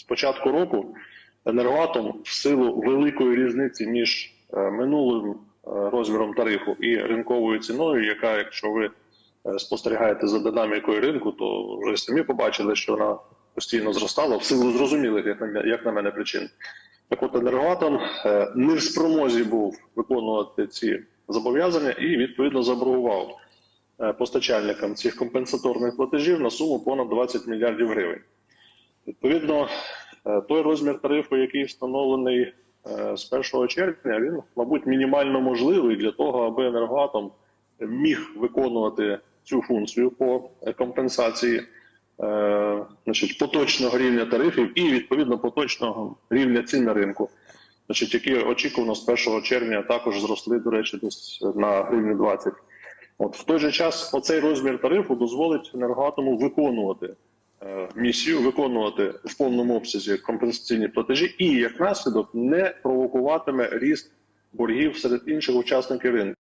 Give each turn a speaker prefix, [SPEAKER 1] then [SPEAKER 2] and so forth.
[SPEAKER 1] З початку року енергоатом в силу великої різниці між е, минулим е, розміром тарифу і ринковою ціною, яка, якщо ви е, спостерігаєте за динамікою ринку, то вже самі побачили, що вона постійно зростала в силу зрозумілих, як на, мене, причин. Так от енергоатом не в спромозі був виконувати ці зобов'язання і відповідно заборгував постачальникам цих компенсаторних платежів на суму понад 20 мільярдів гривень. Відповідно, е, той розмір тарифу, який встановлений е, з 1 червня, він, мабуть, мінімально можливий для того, аби енергоатом міг виконувати цю функцію по компенсації е, значить, поточного рівня тарифів і відповідно поточного рівня цін на ринку, значить, які очікувано з 1 червня також зросли, до речі, десь на гривні 20. От в той же час оцей розмір тарифу дозволить енергоатому виконувати місію, виконувати в повному обсязі компенсаційні платежі, і як наслідок не провокуватиме ріст боргів серед інших учасників ринку.